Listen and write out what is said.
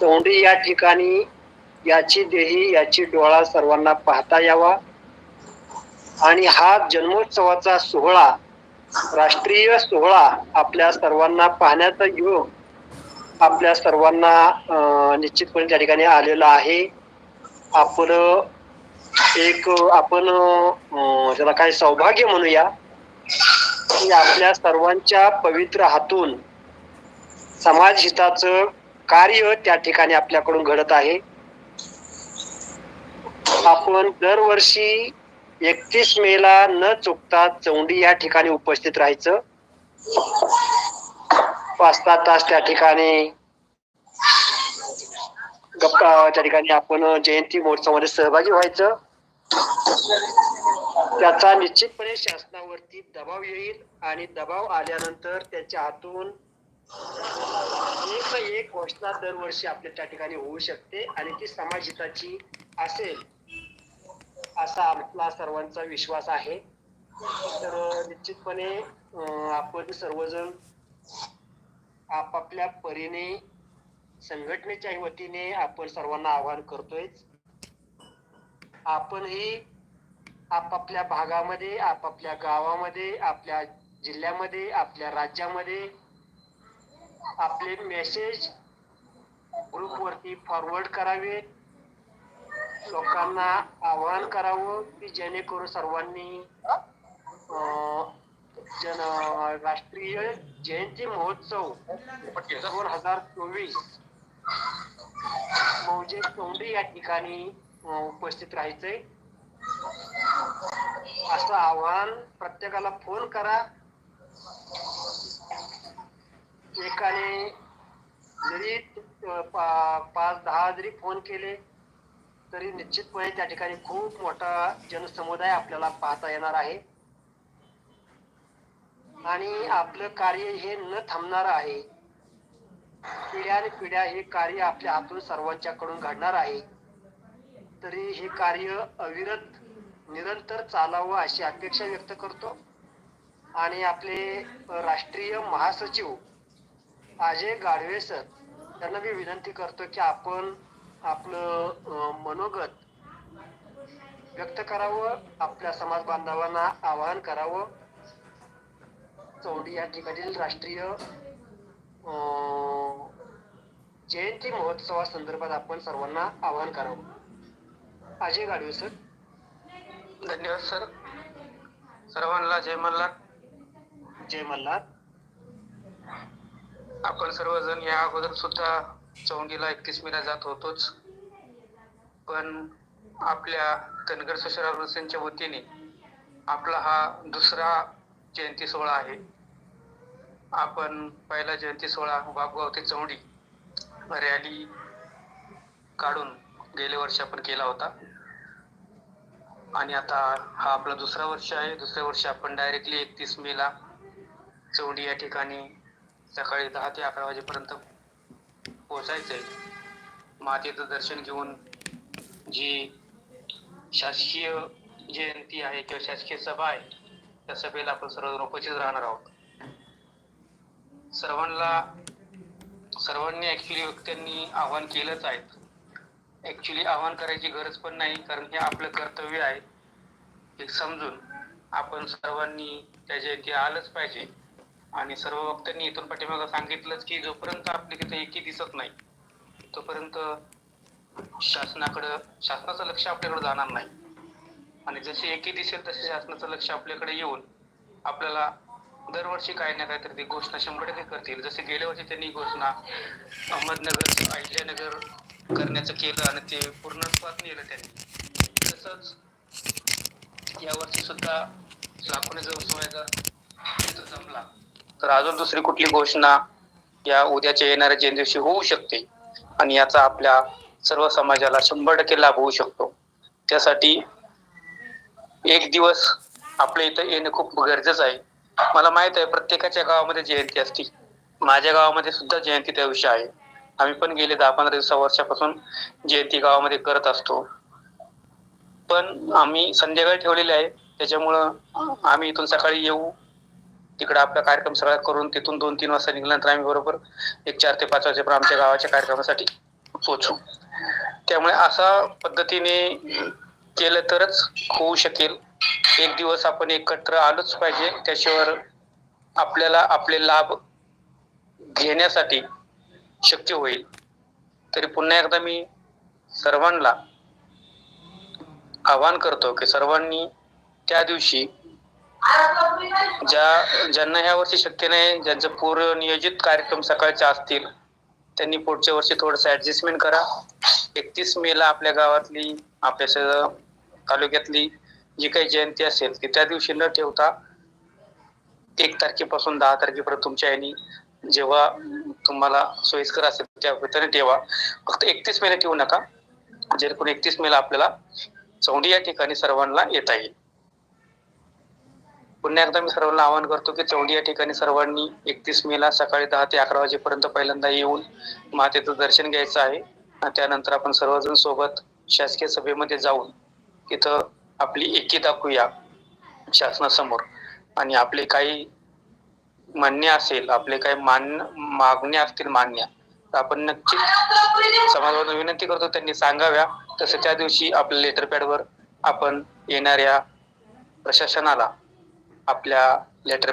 तोंडी या ठिकाणी याची देही याची डोळा सर्वांना पाहता यावा. आणि हा जन्मोत्सवाचा सोहळा राष्ट्रीय सोहळा आपल्या सर्वांना पाहण्याचा योग आपल्या सर्वांना निश्चितपणे त्या ठिकाणी आलेला आहे. आपण एक आपण त्याला काय सौभाग्य म्हणूया की आपल्या सर्वांच्या पवित्र हातून समाज हिताचं कार्य त्या ठिकाणी आपल्याकडून घडत आहे. आपण दरवर्षी एकतीस मेला न चुकता चौंडी या ठिकाणी उपस्थित राहायचं. पाच सात तास त्या ठिकाणी गप्पा त्या ठिकाणी आपण जयंती महोत्सवामध्ये सहभागी व्हायचं. त्याचा निश्चितपणे शासनावरती दबाव येईल आणि दबाव आल्यानंतर त्याच्या हातून एक ना एक घोषणा दरवर्षी आपल्या त्या ठिकाणी होऊ शकते आणि ती समाजहिताची असेल असा आपला सर्वांचा विश्वास आहे. तर निश्चितपणे आपण सर्वजण आपापल्या परीने संघटनेच्या वतीने आपण सर्वांना आवाहन करतोय. आपणही आपापल्या भागामध्ये आपापल्या गावामध्ये आपल्या जिल्ह्यामध्ये आपल्या राज्यामध्ये आपले मेसेज ग्रुपवरती फॉरवर्ड करावे. लोकांना आवाहन करावं की जेणेकरून सर्वांनी जन राष्ट्रीय जयंती महोत्सव दोन हजार चोवीस मौजे चौंडी या ठिकाणी उपस्थित राहायचंय. असं आव्हान प्रत्येकाला फोन करा. एकाने जरी पा- पाच दहा जरी फोन केले तरी निश्चितपणे त्या ठिकाणी खूप मोठा जनसमुदाय आपल्याला पाहता येणार आहे. आणि आपलं कार्य हे न थांबणार आहे. पिढ्याने पिढ्या हे कार्य आपल्या हातून सर्वांच्याकडून घडणार आहे. तरी हे कार्य अविरत निरंतर चालावं अशी अपेक्षा व्यक्त करतो. आणि आपले राष्ट्रीय महासचिव अजय गाढवे सर त्यांना मी विनंती करतो की आपण आपलं मनोगत व्यक्त करावं आपल्या समाज बांधवांना आवाहन करावं. चौंडी या ठिकाणी राष्ट्रीय जयंती महोत्सवा संदर्भात आपण सर्वांना आवाहन करावं. अजय गाडवे सर. धन्यवाद सर. सर्वांना जय मल्हार. जय मल्हार. आपण सर्वजण या अगोदर सुद्धा चौंडीला एकतीस मेला जात होतोच. पण आपल्या धनगर सुशरा हुसेनच्या वतीने आपला हा दुसरा जयंती सोहळा आहे. आपण पहिला जयंती सोहळा वाघगाव ते चौंडी रॅली काढून गेल्या वर्षी आपण केला होता. आणि आता हा आपला दुसरा वर्ष आहे. दुसऱ्या वर्षी आपण डायरेक्टली एकतीस मेला चौंडी या ठिकाणी सकाळी दहा ते अकरा वाजेपर्यंत पोहोचायचंय. मातेचं दर्शन घेऊन जी शासकीय जयंती आहे किंवा शासकीय सभा आहे त्या सभेला आपण सर्वजण उपस्थित राहणार आहोत. सर्वांना सर्वांनी ऍक्च्युली व्यक्तींनी आव्हान केलंच आहे. ऍक्च्युली आव्हान करायची गरज पण नाही कारण हे आपलं कर्तव्य आहे. हे समजून आपण सर्वांनी त्या जयंती आलंच पाहिजे. आणि सर्व वक्त्यांनी इथून पाठीमागं सांगितलंच की जोपर्यंत आपली तिथे एकी दिसत नाही तोपर्यंत शासनाकडं शासनाचं लक्ष आपल्याकडे जाणार नाही. आणि जशी एकी दिसेल तसे शासनाचं लक्ष आपल्याकडे येऊन आपल्याला दरवर्षी काही ना काहीतरी ती घोषणा शंभर टक्के करतील. जसे गेल्या वर्षी त्यांनी घोषणा अहमदनगर अहिल्यानगर करण्याचं केलं आणि ते पूर्णत्वात नेलं त्यांनी. तसंच यावर्षी सुद्धा लाखोने जर तर अजून दुसरी कुठली घोषणा या उद्याच्या येणाऱ्या जयंती दिवशी होऊ शकते? आणि याचा आपल्या सर्व समाजाला शंभर टक्के लाभ होऊ शकतो. त्यासाठी एक दिवस आपल्या इथं येणं खूप गरजेचं आहे. मला माहीत आहे प्रत्येकाच्या गावामध्ये जयंती असते. माझ्या गावामध्ये सुद्धा जयंती त्या दिवशी आहे. आम्ही पण गेले दहा पंधरा दिवसा वर्षापासून जयंती गावामध्ये करत असतो. पण आम्ही संध्याकाळी ठेवलेली आहे. त्याच्यामुळं आम्ही इथून सकाळी येऊ. तिकडे आपला कार्यक्रम सगळा करून तिथून दोन तीन वाजता निघाल्यानंतर आम्ही बरोबर एक चार ते पाच वाजेपर्यंत आमच्या गावाच्या कार्यक्रमासाठी पोचू त्यामुळे असा पद्धतीने केलं तरच होऊ शकेल. एक दिवस आपण एकत्र आलोच पाहिजे. त्याच्यावर आपल्याला आपले लाभ घेण्यासाठी शक्य होईल. तरी पुन्हा एकदा मी सर्वांना आवाहन करतो की सर्वांनी त्या दिवशी ज्या ज्यांना ह्या वर्षी शक्य नाही ज्यांचं पूर्ण नियोजित कार्यक्रम सकाळचे असतील त्यांनी पुढच्या वर्षी थोडस ऍडजस्टमेंट करा. एकतीस मे ला आपल्या गावातली आपल्या तालुक्यातली जी काही जयंती असेल ती त्या दिवशी न ठेवता एक तारखेपासून दहा तारखेपर्यंत तुमच्या यांनी जेव्हा तुम्हाला सोयीस्कर असेल त्या पद्धतीने ठेवा. फक्त एकतीस मेला ठेवू नका. जेणेकरून एकतीस मेला आपल्याला चौंडी या ठिकाणी सर्वांना येता येईल. पुन्हा एकदा मी सर्वांना आवाहन करतो की चौंडी या ठिकाणी सर्वांनी एकतीस मेला सकाळी दहा ते अकरा वाजेपर्यंत पहिल्यांदा येऊन मातेचं दर्शन घ्यायचं आहे. आणि त्यानंतर आपण सर्वजण सोबत शासकीय सभेमध्ये जाऊन तिथं आपली एकी दाखवूया शासनासमोर. आणि आपले काही म्हणणे असेल आपले काही मान्य मागण्या असतील मान्य तर आपण नक्की समाजाला विनंती करतो त्यांनी सांगाव्या. तसं त्या दिवशी आपल्या लेटर पॅडवर आपण येणाऱ्या प्रशासनाला आपल्या लेटर